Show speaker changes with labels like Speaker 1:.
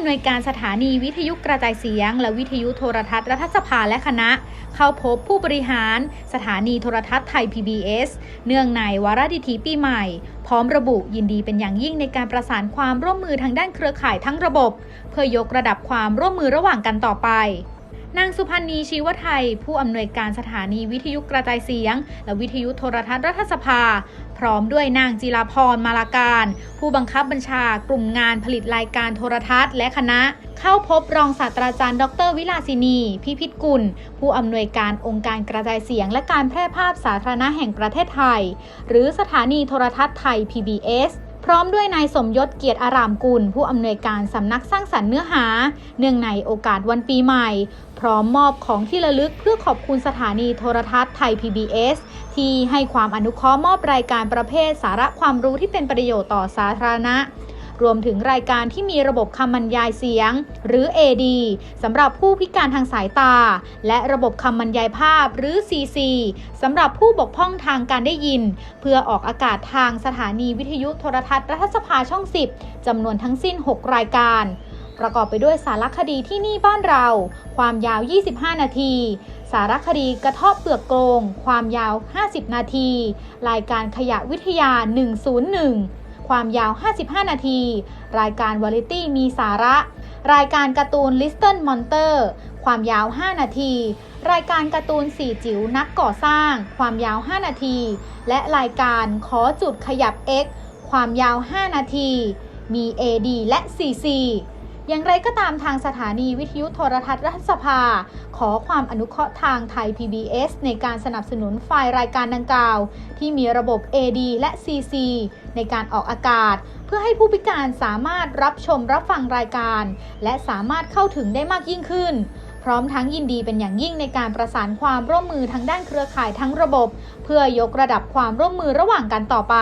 Speaker 1: อำนวยการสถานีวิทยุกระจายเสียง และวิทยุโทรทัศน์รัฐสภาและคณะ เข้าพบผู้บริหารสถานีโทรทัศน์ไทย PBS เนื่องในวาระดิถีปีใหม่ พร้อมระบุยินดีเป็นอย่างยิ่งในการประสานความร่วมมือทางด้านเครือข่ายทั้งระบบ เพื่อยกระดับความร่วมมือระหว่างกันต่อไป นางสุพันธ์ีชีวไทย ผู้อำนวยการสถานีวิทยุกระจายเสียง และวิทยุโทรทัศน์รัฐสภา พร้อมด้วยนางจิราพรมาลาการ ผู้บังคับบัญชากลุ่มงานผลิตรายการโทรทัศน์และคณะ เข้าพบรองศาสตราจารย์ ดร วิลาสินี พิพิธกุล ผู้อำนวยการองค์การกระจายเสียง และการแพร่ภาพสาธารณะแห่งประเทศไทย หรือสถานีโทรทัศน์ไทย PBS ร้อมด้วยนายสมยศเกียรติอารามกุล ผู้อำนวยการสำนักสร้างสรรค์เนื้อหา เนื่องในโอกาสวันปีใหม่ พร้อมมอบของที่ระลึกเพื่อขอบคุณสถานีโทรทัศน์ไทย PBS ที่ให้ความอนุเคราะห์มอบรายการประเภทสาระความรู้ที่เป็นประโยชน์ต่อสาธารณะ รวมถึงรายการที่มีระบบคำบรรยายเสียง หรือ AD สำหรับผู้พิการทางสายตา และระบบคำบรรยายภาพหรือ CC สำหรับผู้บกพร่องทางการได้ยิน เพื่อออกอากาศทางสถานีวิทยุโทรทัศน์รัฐสภาช่อง 10จำนวนทั้งสิ้น 6 รายการประกอบไปด้วยสารคดีที่นี่บ้านเรา ความยาว 25 นาที สารคดีกระทาะเปลือกโกง ความยาว 50 นาที รายการขยะวิทยา 101 ความยาว 55 นาที รายการวาไรตี้มีสาระ รายการการ์ตูนลิสเทิลมอนเตอร์ความยาว 5 นาที รายการการ์ตูนสี่จิ๋วนักก่อสร้าง ความยาว 5 นาที และรายการขอจุดขยับ X ความยาว 5 นาที มี AD และ CC อย่างไรก็ตามทางสถานีวิทยุโทรทัศน์รัฐสภา ขอความอนุเคราะห์ทางไทย PBS ในการสนับสนุนไฟล์รายการดังกล่าว ที่มีระบบ AD และ CC ในการออกอากาศ เพื่อให้ผู้พิการสามารถรับชมรับฟังรายการ และสามารถเข้าถึงได้มากยิ่งขึ้นพร้อมทั้งยินดีเป็นอย่างยิ่งในการประสานความร่วมมือทางด้านเครือข่ายทั้งระบบ เพื่อยกระดับความร่วมมือระหว่างกันต่อไป